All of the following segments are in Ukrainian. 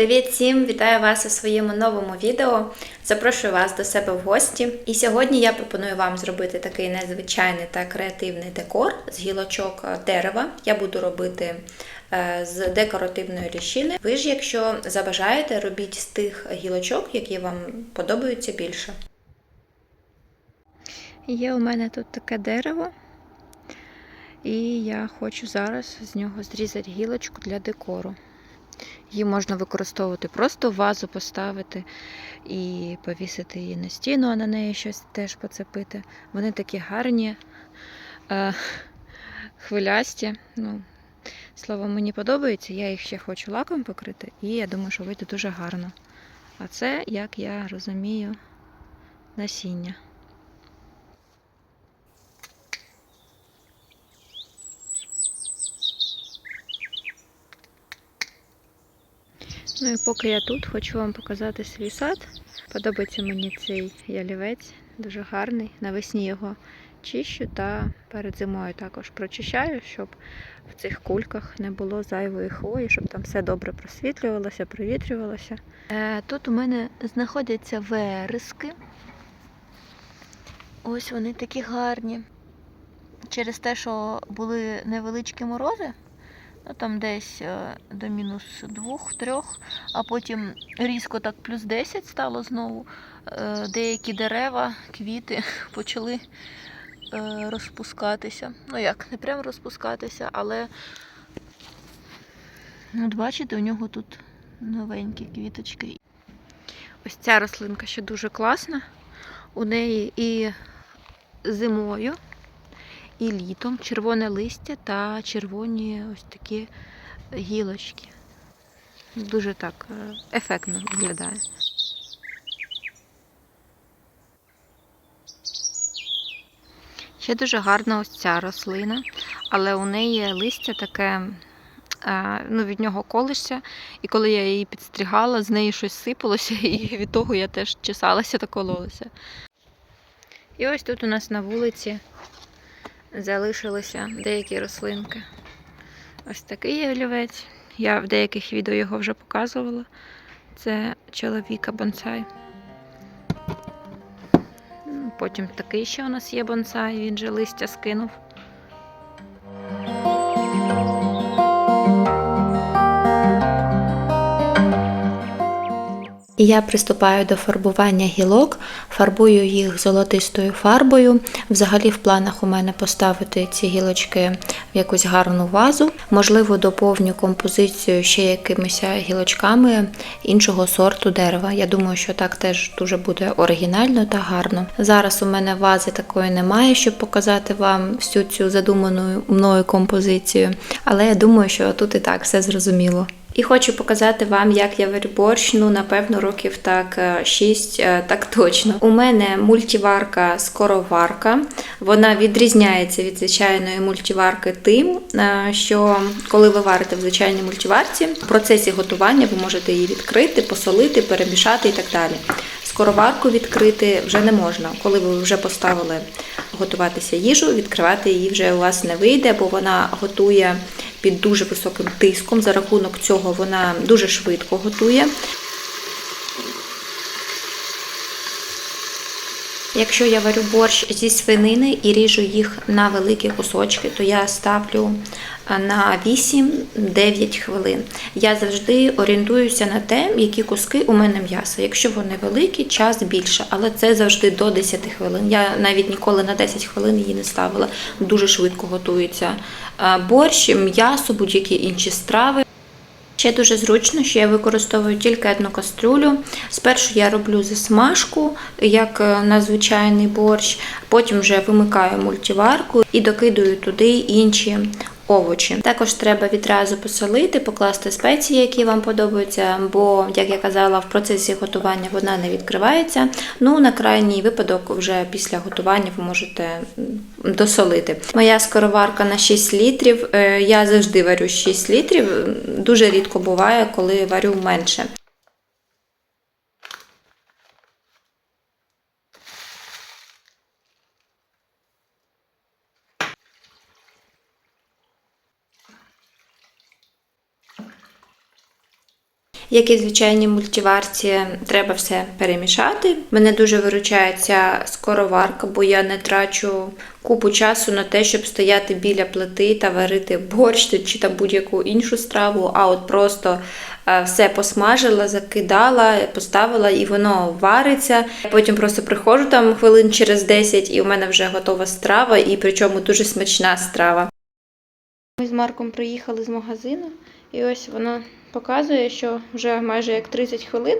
Привіт всім! Вітаю вас у своєму новому відео. Запрошую вас до себе в гості. І сьогодні я пропоную вам зробити такий незвичайний та креативний декор з гілочок е, дерева. Я буду робити е, з декоративної ліщини. Ви ж, якщо забажаєте, робіть з тих гілочок, які вам подобаються більше. Є у мене тут таке дерево, і я хочу зараз з нього зрізати гілочку для декору. Її можна використовувати просто в вазу поставити і повісити її на стіну, а на неї щось теж поцепити. Вони такі гарні, е, хвилясті. Ну, слово, мені подобається, я їх ще хочу лаком покрити, і я думаю, що вийде дуже гарно. А це, як я розумію, насіння. Ну і поки я тут, хочу вам показати свій сад. Подобається мені цей ялівець, дуже гарний. Навесні його чищу та перед зимою також прочищаю, щоб в цих кульках не було зайвої хвої, щоб там все добре просвітлювалося, провітрювалося. Е, Тут у мене знаходяться верески. Ось вони такі гарні. Через те, що були невеличкі морози, ну там десь е, до мінус двох-трьох, а потім різко так плюс 10 стало знову. Е, Деякі дерева, квіти почали е, розпускатися. Ну як, не прямо розпускатися, але от бачите, у нього тут новенькі квіточки. Ось ця рослинка ще дуже класна. У неї і зимою і літом червоне листя та червоні ось такі гілочки. Дуже так е, ефектно виглядає. Ще дуже гарна ось ця рослина, але у неї листя таке, е, ну, від нього колишся, і коли я її підстригала, з неї щось сипалося, і від того я теж чесалася та кололася. І ось тут у нас на вулиці залишилися деякі рослинки. Ось такий є олівець. Я в деяких відео його вже показувала. Це чоловіка бонсай. Ну, Потім такий ще у нас є бонсай, він же листя скинув. І я приступаю до фарбування гілок, фарбую їх золотистою фарбою. Взагалі в планах у мене поставити ці гілочки в якусь гарну вазу. Можливо, доповню композицію ще якимись гілочками іншого сорту дерева. Я думаю, що так теж дуже буде оригінально та гарно. Зараз у мене вази такої немає, щоб показати вам всю цю задуману мною композицію, але я думаю, що тут і так все зрозуміло. І хочу показати вам, як я варю борщ, ну, напевно, років так 6, так точно. У мене мультиварка скороварка. Вона відрізняється від звичайної мультиварки тим, е, що коли ви варите в звичайній мультиварці, в процесі готування ви можете її відкрити, посолити, перемішати і так далі. Скороварку відкрити вже не можна. Коли ви вже поставили готуватися їжу, відкривати її вже у вас не вийде, бо вона готує під дуже високим тиском. За рахунок цього вона дуже швидко готує. Якщо я варю борщ зі свинини і ріжу їх на великі кусочки, то я ставлю на 8-9 хвилин. Я завжди орієнтуюся на те, які куски у мене м'яса. Якщо вони великі, час більше, але це завжди до 10 хвилин. Я навіть ніколи на 10 хвилин її не ставила. Дуже швидко готується борщ, м'ясо, будь-які інші страви. Ще дуже зручно, що я використовую тільки одну каструлю. Спершу я роблю засмажку, як е, на звичайний борщ, потім вже вимикаю мультиварку і докидую туди інші овочі. Також треба відразу посолити, покласти спеції, які вам подобаються, бо, як я казала, в процесі готування вона не відкривається. Ну, на крайній випадок, вже після готування ви можете досолити. Моя скороварка на 6 літрів. Е, Я завжди варю 6 літрів. Дуже рідко буває, коли варю менше. Як і в мультиварці, треба все перемішати. Мене дуже виручає ця скороварка, бо я не трачу купу часу на те, щоб стояти біля плити та варити борщ чи там будь-яку іншу страву, а от просто е, все посмажила, закидала, поставила і воно вариться. Потім просто приходжу там хвилин через 10 і у мене вже готова страва, і причому дуже смачна страва. Ми з Марком приїхали з магазину, і ось вона показує, що вже майже як 30 хвилин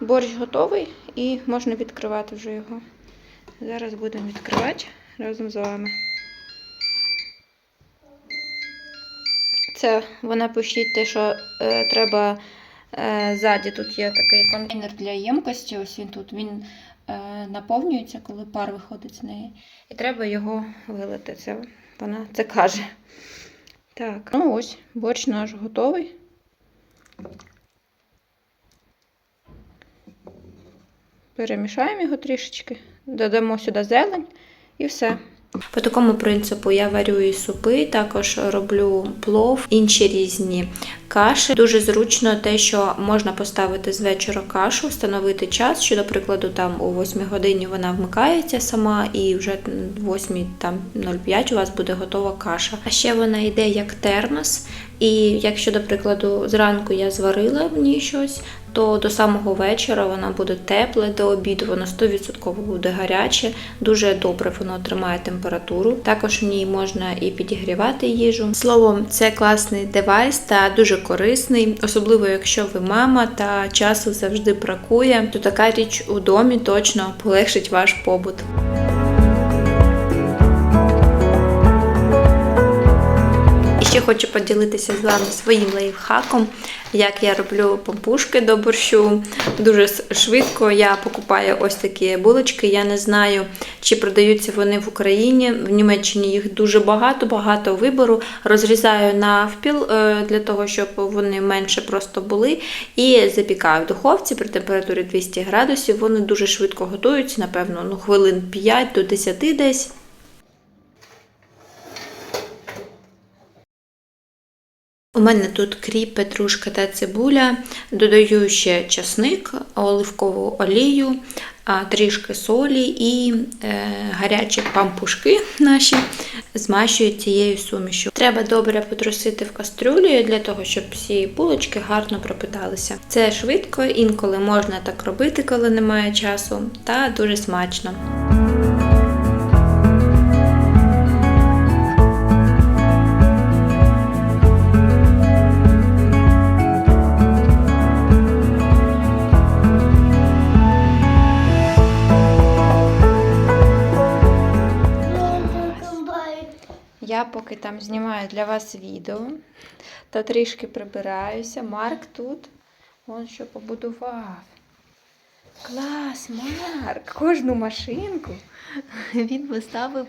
борщ готовий і можна відкривати вже його. Зараз будемо відкривати разом з вами. Це вона пишіть те, що е, треба е, ззаді. Тут є такий контейнер для ємкості. Ось він тут він е, наповнюється, коли пар виходить з неї. І треба його вилити. Це вона це каже. Так, ну ось, борщ наш готовий. Перемішаємо його трішечки, додамо сюди зелень і все. По такому принципу я варю і супи, також роблю плов, інші різні каші. Дуже зручно те, що можна поставити з вечора кашу, встановити час, що, до прикладу, там о 8 годині вона вмикається сама, і вже в 8 там 05 у вас буде готова каша. А ще вона йде як термос. І якщо, до прикладу, зранку я зварила в ній щось, то до самого вечора вона буде тепле, до обіду воно 100% буде гаряче, дуже добре воно тримає температуру. Також в ній можна і підігрівати їжу. Словом, це класний девайс та дуже корисний, особливо якщо ви мама та часу завжди бракує, то така річ у домі точно полегшить ваш побут. Ще хочу поділитися з вами своїм лайфхаком, як я роблю пампушки до борщу. Дуже швидко я покупаю ось такі булочки. Я не знаю, чи продаються вони в Україні. В Німеччині їх дуже багато, багато вибору. Розрізаю навпіл е, для того, щоб вони менше просто були. І запікаю в духовці при температурі 200 градусів. Вони дуже швидко готуються, напевно, ну, хвилин 5 до 10 десь. У мене тут кріп, петрушка та цибуля. Додаю ще часник, оливкову олію, трішки солі і е, гарячі пампушки наші змащую цією сумішю. Треба добре потрусити в кастрюлі для того, щоб всі булочки гарно пропиталися. Це швидко, інколи можна так робити, коли немає часу, та дуже смачно. Поки там знімаю для вас відео та трішки прибираюся. Марк тут он що побудував. Клас, Марк! Кожну машинку він виставив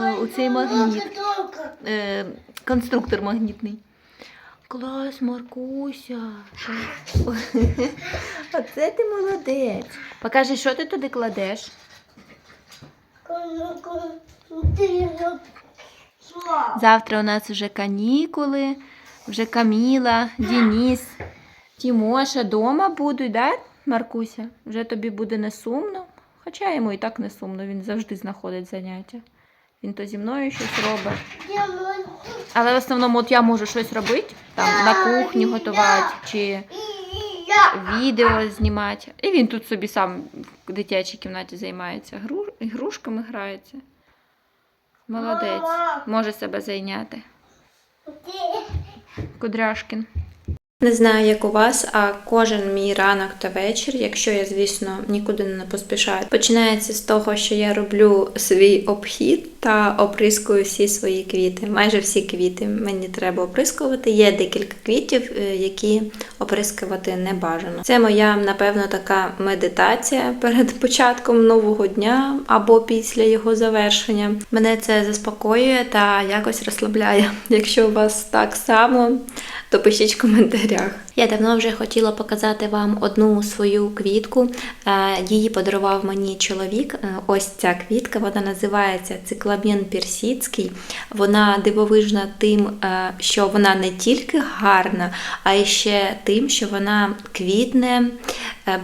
е, у цей магніт. Е, конструктор магнітний. Клас, Маркуся. Оце ти молодець. Покажи, що ти туди кладеш? Завтра у нас вже канікули, вже Каміла, Дініс, Тімоша дома будуть, да, Маркуся? Вже тобі буде не сумно. Хоча йому і так не сумно, він завжди знаходить заняття. Він то зі мною щось робить. Але в основному от я можу щось робити, там на кухні готувати чи відео знімати. І він тут собі сам в дитячій кімнаті займається гру- ігрушками грається. Молодець. Може себе зайняти. Кудряшкін. Не знаю, як у вас, а кожен мій ранок та вечір, якщо я, звісно, нікуди не поспішаю, починається з того, що я роблю свій обхід та оприскую всі свої квіти. Майже всі квіти мені треба оприскувати. Є декілька квітів, е, які оприскувати не бажано. Це моя, напевно, така медитація перед початком нового дня або після його завершення. Мене це заспокоює та якось розслабляє. Якщо у вас так само, то пишіть коментарі. коментарях. Я давно вже хотіла показати вам одну свою квітку. Е, Її подарував мені чоловік. Е, Ось ця квітка, вона називається цикламен персидський. Вона дивовижна тим, е, що вона не тільки гарна, а ще тим, що вона квітне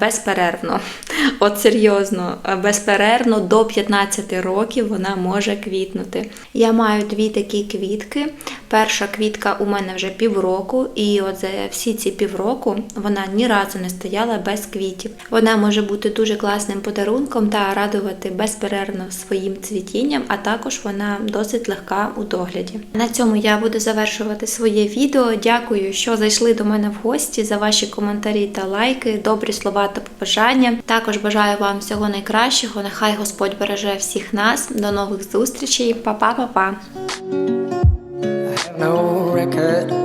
безперервно. От серйозно, безперервно до 15 років вона може квітнути. Я маю дві такі квітки. Перша квітка у мене вже півроку, і от за всі ці півроку вона ні разу не стояла без квітів. Вона може бути дуже класним подарунком та радувати безперервно своїм цвітінням, а також вона досить легка у догляді. На цьому я буду завершувати своє відео. Дякую, що зайшли до мене в гості за ваші коментарі та лайки, добрі слова та побажання. Також бажаю вам всього найкращого. Нехай Господь береже всіх нас. До нових зустрічей. Па-па-па-па. no record.